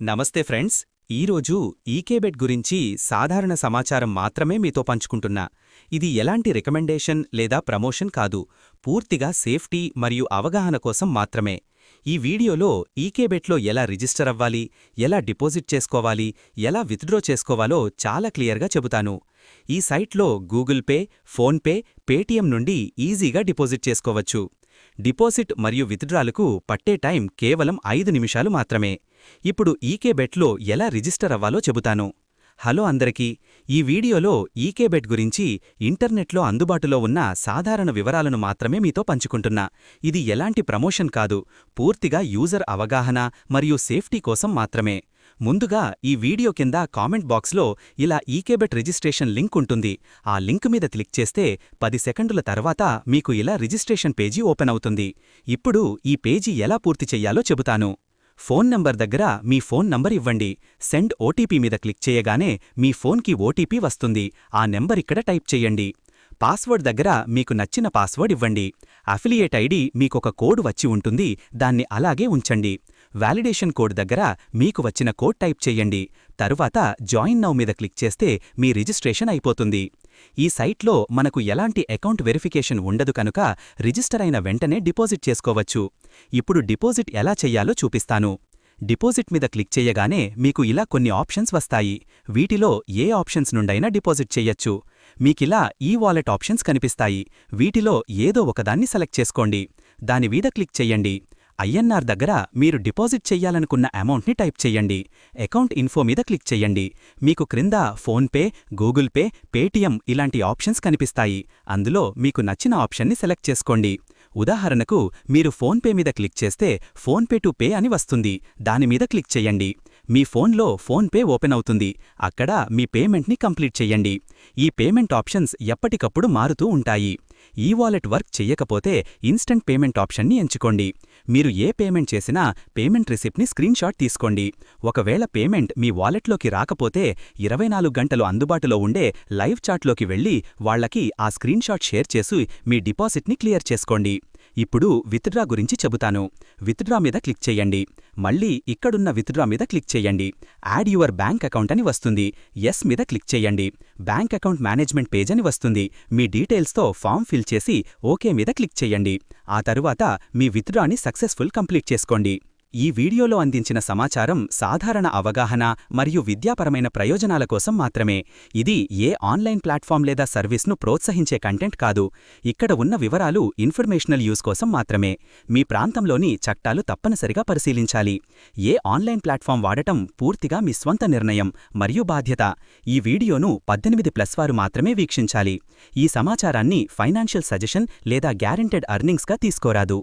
నమస్తే ఫ్రెండ్స్. ఈరోజు ఈకేబెట్ గురించి సాధారణ సమాచారం మాత్రమే మీతో పంచుకుంటున్నా. ఇది ఎలాంటి రికమెండేషన్ లేదా ప్రమోషన్ కాదు. పూర్తిగా సేఫ్టీ మరియు అవగాహన కోసం మాత్రమే. ఈ వీడియోలో ఈకేబెట్లో ఎలా రిజిస్టర్ అవ్వాలి ఎలా డిపాజిట్ చేసుకోవాలి ఎలా విత్డ్రా చేసుకోవాలో చాలా క్లియర్గా చెబుతాను. ఈ సైట్లో గూగుల్ పే ఫోన్పే పేటీఎం నుండి ఈజీగా డిపాజిట్ చేసుకోవచ్చు. డిపాజిట్ మరియు విత్డ్రాలకు పట్టే టైం కేవలం ఐదు నిమిషాలు మాత్రమే. ఇప్పుడు ఈకేబెట్లో ఎలా రిజిస్టర్ అవ్వాలో చెబుతాను. హలో అందరికీ ఈ వీడియోలో ఈకేబెట్ గురించి ఇంటర్నెట్లో అందుబాటులో ఉన్న సాధారణ వివరాలను మాత్రమే మీతో పంచుకుంటున్నా. ఇది ఎలాంటి ప్రమోషన్ కాదు పూర్తిగా యూజర్ అవగాహన మరియు సేఫ్టీ కోసం మాత్రమే. ముందుగా ఈ వీడియో కింద కామెంట్ బాక్స్లో ఇలా ఈకేబెట్ రిజిస్ట్రేషన్ లింక్ ఉంటుంది. ఆ లింక్ మీద క్లిక్ చేస్తే పది సెకండుల తర్వాత మీకు ఇలా రిజిస్ట్రేషన్ పేజీ ఓపెన్ అవుతుంది. ఇప్పుడు ఈ పేజీ ఎలా పూర్తి చెయ్యాలో చెబుతాను. ఫోన్ నంబర్ దగ్గర మీ ఫోన్ నంబర్ ఇవ్వండి. సెండ్ ఓటీపీ మీద క్లిక్ చేయగానే మీ ఫోన్కి ఓటీపీ వస్తుంది. ఆ నెంబర్ ఇక్కడ టైప్ చేయండి. పాస్వర్డ్ దగ్గర మీకు నచ్చిన పాస్వర్డ్ ఇవ్వండి. అఫిలియేట్ ఐడి మీకొక కోడ్ వచ్చి ఉంటుంది. దాన్ని అలాగే ఉంచండి. వ్యాలిడేషన్ కోడ్ దగ్గర మీకు వచ్చిన కోడ్ టైప్ చేయండి. తరువాత జాయిన్ నౌ మీద క్లిక్ చేస్తే మీ రిజిస్ట్రేషన్ అయిపోతుంది. ఈ సైట్లో మనకు ఎలాంటి అకౌంట్ వెరిఫికేషన్ ఉండదు కనుక రిజిస్టర్ అయిన వెంటనే డిపాజిట్ చేసుకోవచ్చు. ఇప్పుడు డిపాజిట్ ఎలా చెయ్యాలో చూపిస్తాను. డిపాజిట్ మీద క్లిక్ చేయగానే మీకు ఇలా కొన్ని ఆప్షన్స్ వస్తాయి. వీటిలో ఏ ఆప్షన్స్ నుండైనా డిపాజిట్ చెయ్యొచ్చు మీకిలా ఈ వాలెట్ ఆప్షన్స్ కనిపిస్తాయి. వీటిలో ఏదో ఒకదాన్ని సెలెక్ట్ చేసుకోండి. దాని మీద క్లిక్ చెయ్యండి ఐఎన్ఆర్ దగ్గర మీరు డిపాజిట్ చెయ్యాలనుకున్న అమౌంట్ని టైప్ చేయండి అకౌంట్ ఇన్ఫో మీద క్లిక్ చేయండి మీకు క్రింద ఫోన్పే గూగుల్ పే పేటీఎం ఇలాంటి ఆప్షన్స్ కనిపిస్తాయి. అందులో మీకు నచ్చిన ఆప్షన్ని సెలెక్ట్ చేసుకోండి. ఉదాహరణకు మీరు ఫోన్పే మీద క్లిక్ చేస్తే ఫోన్పే టు పే అని వస్తుంది. దానిమీద క్లిక్ చేయండి మీ ఫోన్లో ఫోన్పే ఓపెన్ అవుతుంది. అక్కడ మీ పేమెంట్ని కంప్లీట్ చెయ్యండి. ఈ పేమెంట్ ఆప్షన్స్ ఎప్పటికప్పుడు మారుతూ ఉంటాయి. ఈ వాలెట్ వర్క్ చెయ్యకపోతే ఇన్స్టంట్ పేమెంట్ ఆప్షన్ని ఎంచుకోండి. మీరు ఏ పేమెంట్ చేసినా పేమెంట్ రిసిప్ట్ని స్క్రీన్షాట్ తీసుకోండి. ఒకవేళ పేమెంట్ మీ వాలెట్లోకి రాకపోతే ఇరవై నాలుగు గంటలు అందుబాటులో ఉండే లైవ్ చాట్లోకి వెళ్ళి వాళ్ళకి ఆ స్క్రీన్షాట్ షేర్ చేసి మీ డిపాజిట్ని క్లియర్ చేసుకోండి. ఇప్పుడు విత్డ్రా గురించి చెబుతాను. విత్డ్రా మీద క్లిక్ చేయండి. మళ్ళీ ఇక్కడున్న విత్డ్రా మీద క్లిక్ చేయండి. యాడ్ యువర్ బ్యాంక్ అకౌంట్ అని వస్తుంది. ఎస్ మీద క్లిక్ చేయండి. బ్యాంక్ అకౌంట్ మేనేజ్మెంట్ పేజ్ అని వస్తుంది. మీ డీటెయిల్స్తో ఫామ్ ఫిల్ చేసి ఓకే మీద క్లిక్ చేయండి. ఆ తరువాత మీ విత్డ్రాని సక్సెస్ఫుల్ కంప్లీట్ చేసుకోండి. ఈ వీడియోలో అందించిన సమాచారం సాధారణ అవగాహన మరియు విద్యాపరమైన ప్రయోజనాల కోసం మాత్రమే. ఇది ఏ ఆన్లైన్ ప్లాట్ఫామ్ లేదా సర్వీస్ను ప్రోత్సహించే కంటెంట్ కాదు. ఇక్కడ ఉన్న వివరాలు ఇన్ఫర్మేషనల్ యూస్ కోసం మాత్రమే. మీ ప్రాంతంలోని చట్టాలు తప్పనిసరిగా పరిశీలించాలి. ఏ ఆన్లైన్ ప్లాట్ఫామ్ వాడటం పూర్తిగా మీ స్వంత నిర్ణయం మరియు బాధ్యత. ఈ వీడియోను పద్దెనిమిది ప్లస్ వారు మాత్రమే వీక్షించాలి. ఈ సమాచారాన్ని ఫైనాన్షియల్ సజెషన్ లేదా గ్యారెంటెడ్ అర్నింగ్స్గా తీసుకోరాదు.